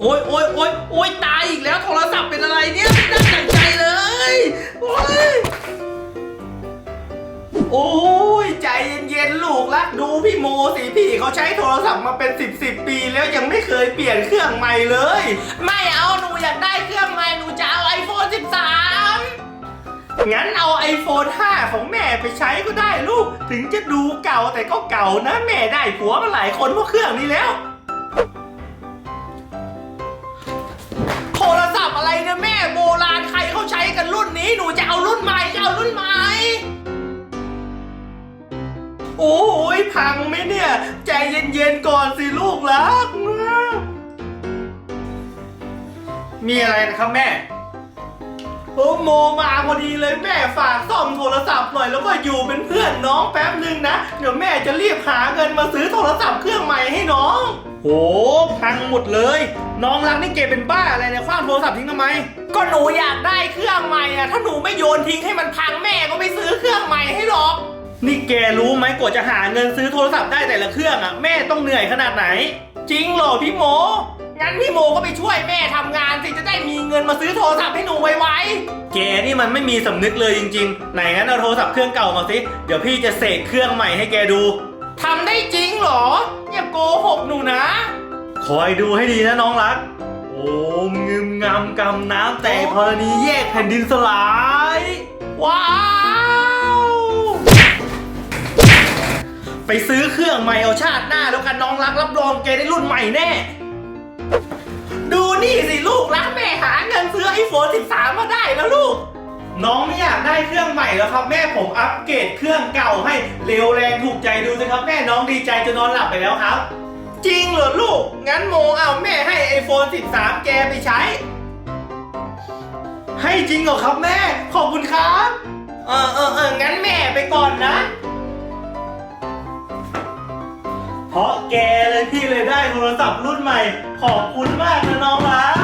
โอ๊ยโอ๊ยโอ๊ยโอ๊ยตายอีกแล้วโทรศัพท์เป็นอะไรเนี่ยไม่ได้ตั้งใจเลยโอ๊ยโอ้ยใจเย็นๆลูกรักดูพี่โมสิพี่เขาใช้โทรศัพท์มาเป็น 10บสปีแล้วยังไม่เคยเปลี่ยนเครื่องใหม่เลย ไม่เอาหนูอยากได้เครื่องใหม่หนูจะเอาไอโฟน13 งั้นเอา iPhone 5 ของแม่ไปใช้ก็ได้ลูก ถึงจะดูเก่าแต่ก็เก่านะแม่ได้ผัวมาหลายคนเพราะเครื่องนี้แล้ว เอารุ่นใหม่จะเอารุ่นใหม่โอ้ยพังไหมเนี่ย ใจเย็นๆก่อนสิลูกรัก มีอะไรนะครับแม่ โอ้โมมาพอดีเลยแม่ฝากซ่อมโทรศัพท์หน่อยแล้วก็อยู่เป็นเพื่อนน้องแป๊บนึงนะ เดี๋ยวแม่จะรีบหาเงินมาซื้อโทรศัพท์ โหพังหมดเลย น้องรักนี่เกเป็นบ้าอะไรเนี่ยคว้างโทรศัพท์ทิ้งทำไม ก็หนูอยากได้เครื่องใหม่อะถ้าหนูไม่โยนทิ้งให้มันพังแม่ก็ไม่ซื้อเครื่องใหม่ให้หรอก นี่แกรู้ไหมกว่าจะหาเงินซื้อโทรศัพท์ได้แต่ละเครื่องอะแม่ต้องเหนื่อยขนาดไหน จริงเหรอพี่โมงั้นพี่โมก็ไปช่วยแม่ทำงานสิจะได้มีเงินมาซื้อโทรศัพท์ให้หนูไวๆแกนี่มันไม่มีสำนึกเลยจริง ๆ ไหนงั้นเอาโทรศัพท์เครื่องเก่ามาสิ เดี๋ยวพี่จะเสกเครื่องใหม่ให้แกดู ทำได้จริงเหรอ คอยดูให้ดีนะน้องรัก โอมงึมงำกำน้ำแต่ธรณีแยกแผ่นดินสลาย ว้าว ไปซื้อเครื่องใหม่เอาชาติหน้าแล้วกันน้องรักรับรองแกได้รุ่นใหม่แน่ ดูนี่สิลูกรักแม่หาเงินซื้อไอโฟน13 มาได้แล้วลูก น้องไม่อยากได้เครื่องใหม่แล้วครับ แม่ผมอัปเกรดเครื่องเก่าให้เร็วแรงถูกใจดูสิครับ แม่น้องดีใจจนนอนหลับไปแล้วครับ จริงเหรอลูก งั้นโมเอาแม่ให้ไอโฟน13 แกไปใช้ ให้จริงเหรอครับแม่ ขอบคุณครับ เออเออเอองั้นแม่ไปก่อนนะ เพราะแกเลยที่เลยได้โทรศัพท์รุ่นใหม่ ขอบคุณมากนะน้องรัก